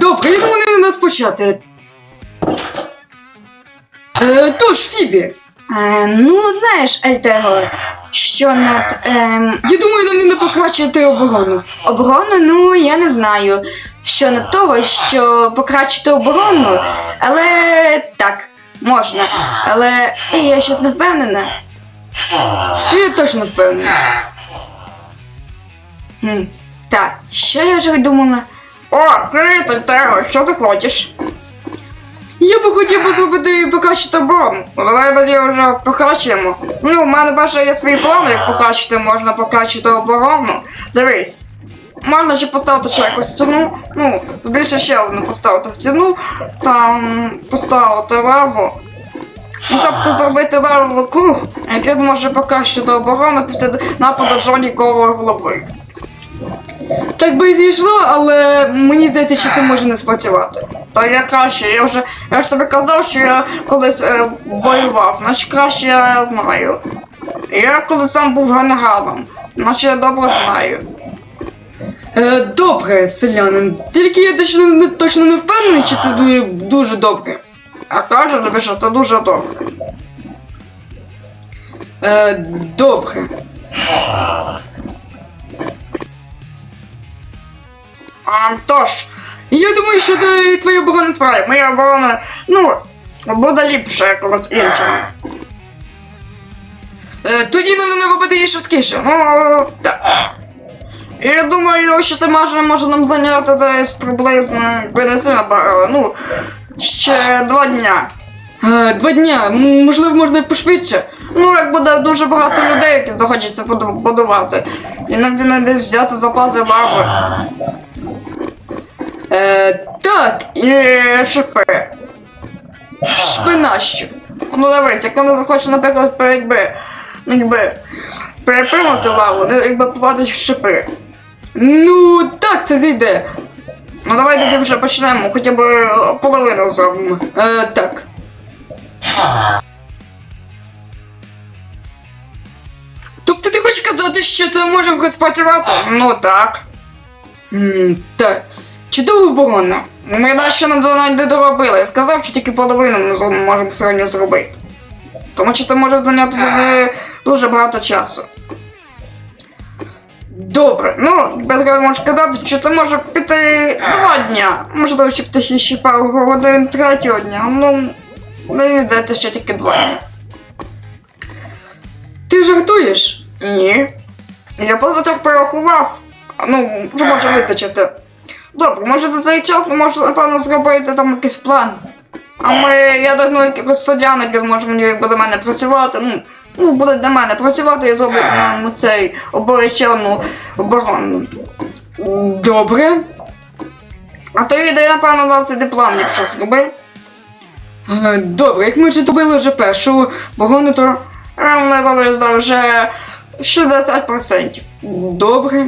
Добре, як вони нас почати? Е, тож, Фібі, Е, ну, знаєш, Альтего, що над ем, я думаю, нам не покращити оборону. оборону, ну я не знаю. Що над того, що покращити оборону, але так, можна. Але я щось не впевнена. Я теж не впевнений. Хм, так, що я вже думала? О, привіт, Альтего, що ти хочеш? Я би хотів би зробити покращити. Ну, давай тоді вже покращимо. Ну, у мене перше є свої плани, як покращити, можна покращити оборону. Дивись. Можна ще поставити ще якусь стіну, ну, більше ще одну поставити стіну, там поставити лаву. Ну, тобто зробити лавовий круг, який зможе покращити оборону після нападу жонікової голови. Так би зійшло, але мені здається, що це може не спрацювати. Та я краще, я вже я ж тобі казав, що я колись е, воював, значить краще я знаю. Я колись сам був генералом, значить я добре знаю. Е, добре, селянин. Тільки я точно не точно не впевнений, що ти дуже, дуже добре. А кажу тобі, що це дуже добре. Е, добре. А, тож, Я думаю, що ти, твоя оборона справді, моя оборона, ну, буде ліпше якогось іншого. Е, тоді нам не робити її швидкіше. Ну, так. Я думаю, що це може, може нам зайняти десь приблизно, якби не сильно багато, ну, ще два дня. Е, два дня, М, можливо, можна пошвидше. Ну, як буде дуже багато людей, які захочуться буду- будувати. І нам не десь взяти запаси лави Е, так, і шипи. шпинащо. Ну дивись, як вони захочуть, наприклад, пер- якби, ну, якби перепинути лаву, ну, якби попадуть в шипи. Ну, так, це зійде. Ну давай тоді вже почнемо, хоча б е, половину зробимо. Е, так. Тобто ти хочеш казати, що це може спрацювати? Ну так. М, так. Чудова оборона. Ми нас ще не до- доробили. Я сказав, що тільки половину ми можемо сьогодні зробити. Тому що це може зайняти тобі дуже багато часу. Добре. Ну, без гри можеш казати, що це може піти два дня. Можливо, ще птахи ще пару годин третього дня. Ну, мені здається, що тільки два дні. Ти жартуєш? Ні. Я просто так порахував. Ну, що може вистачити. Добре, може за цей час ми можемо, напевно, зробити там якийсь план. А ми, я догну якихось селян, які зможуть якби за мене працювати. Ну, ну, буде для мене працювати і зроблю нам цей оборочену оборону. Добре. А то йде, напевно, за цей диплом, якщо зробив. Е, Добре, як ми вже добили вже першу оборону, то Ми зробили вже 60%. добре.